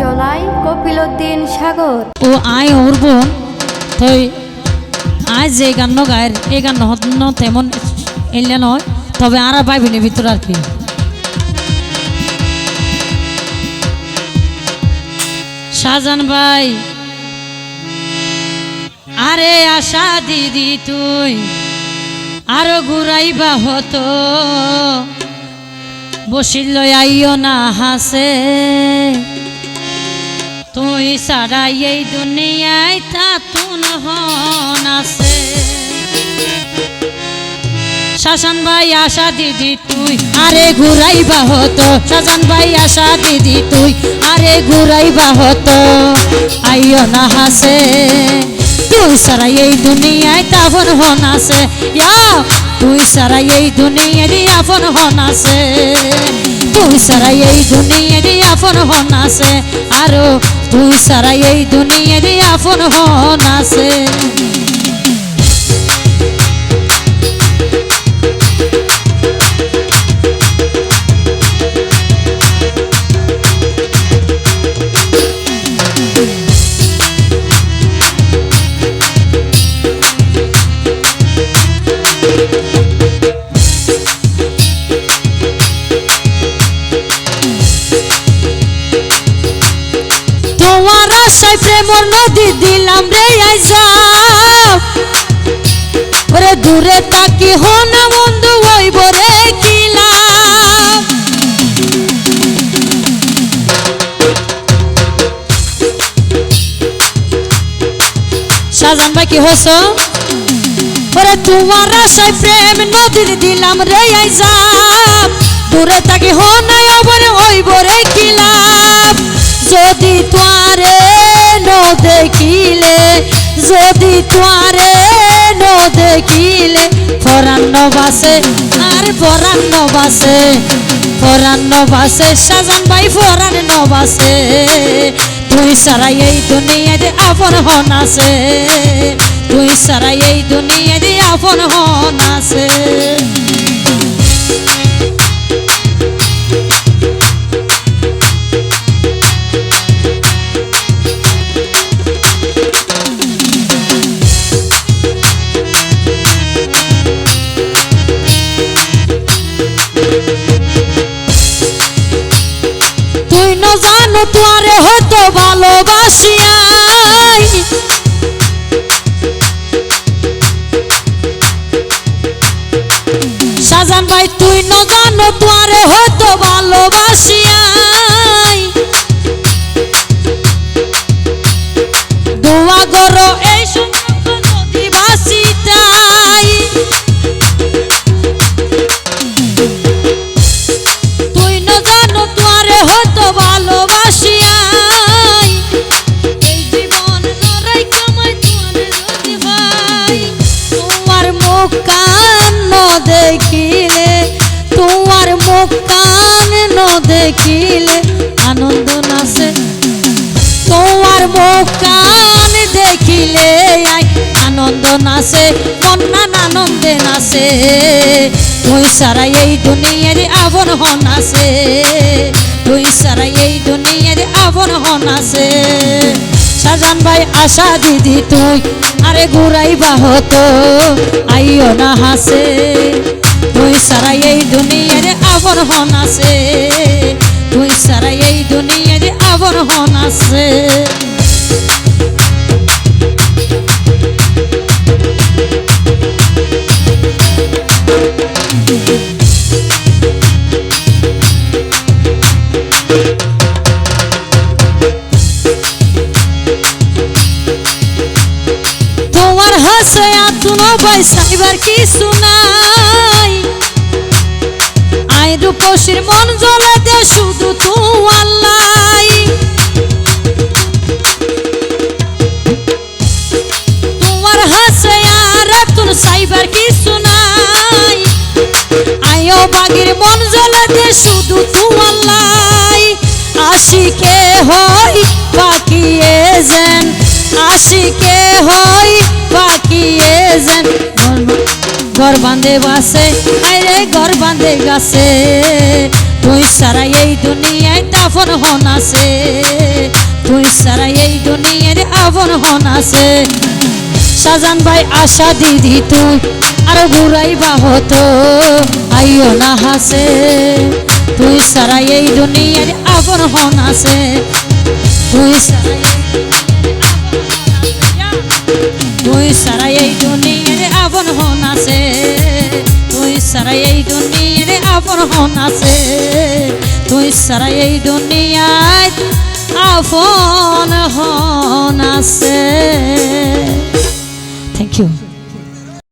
জনাই কপিল উদ্দিন সাগর। ও আয় ওর বোন তই আজ যে গান গায়ের এই গান তেমন এলে নয়, তবে আর পাইবিনি ভিতর আর কি। শাহজান ভাই, আরে আশা দিদি তুই, আরও ঘুরাইবা হতো। বসিল আইও না হাসে তুই সারা এই দুনিয়ায় তা তুন হন আছে। শাসন ভাই, আশা দিদি, তুই আরে ঘুরাইবা হতো। শাসন ভাই, আশা দিদি, তুই আরে ঘুরাইবা হতো। আইও না হাসে, তুই সারা এই দুনিয়ায় তাফন হন আছে। তুই সারা এই দুনিয়ারই আপন হন আছে। তুই সারাই এই দুনিয়ারই আপন হন আছে আরও তুই সারাই এই দুনিয়ারই আপন হন আছে দিলাম রে আইসা। ওরে দূরে তাকি হন বন্ধু হইব রে কিলা সাজান ভাই, কি হস ওরে তোমার আশায় প্রেম নদীর দিলাম রে আইসা। দূরে তাকি হন আবার হইব রে কিলা যদি যদি তোয়ারে ন দেখিলে পরান্ন বাসে, আর পরান্ন বাসে পরান্ন বাসে, সাজান ভাই পরান্ন বাসে। তুই সারা এই দুনিয়াতে আপন হন আছে, তুই সারা এই দুনিয়াতে আপন হন আছে। 我把心。দেখিলে আনন্দ নাচে। তোমার মুখ কান দেখিলে আনন্দ নাচে মন্নান আনন্দে নাচে। তুই সারা এই দুনিয়ার হন আছে তুই সারা এই দুনিয়ার হন আছে সাজান ভাই, আশা দিদি তুই, আরে ঘুরাইবা হতো, আইও না হাসে। তুই সারা এই দুনিয়ার আবন হন আছে। তুই সারা এই দুনিয়ার আবন হন আছে। তোমার হাসে আতুনো বৈসাইবার কিছু নাই রূপসীর মন জ্বলে দে শুধু তু আল্লাহ। তোমার হাসে আর তুন সাইবার কিছু নাই। আয়ো বাগির মন জ্বলে দে শুধু তু আল্লাহ। আশিকে হই পাকিয়ে যেন আশিকে হই পাকিয়ে যেন ঘর বাঁধে বাসে আরে ঘর বাঁধে গাছে। তুই সারা এই দুনিয়ায় তাফন হন আছে। তুই সারা এই দুনিয়ার আবন হন আছে। সাজান ভাই, আশা দিদি তুই, আর ঘুরাই হতো, আইও না হাসে। তুই সারা এই দুনিয়ার আবন হন আছে। তুই সারা সারা এই দুনিয়ার আবন হন আছে। তুই সারা এই দুনিয়ায় আপন হন আছে। Thank you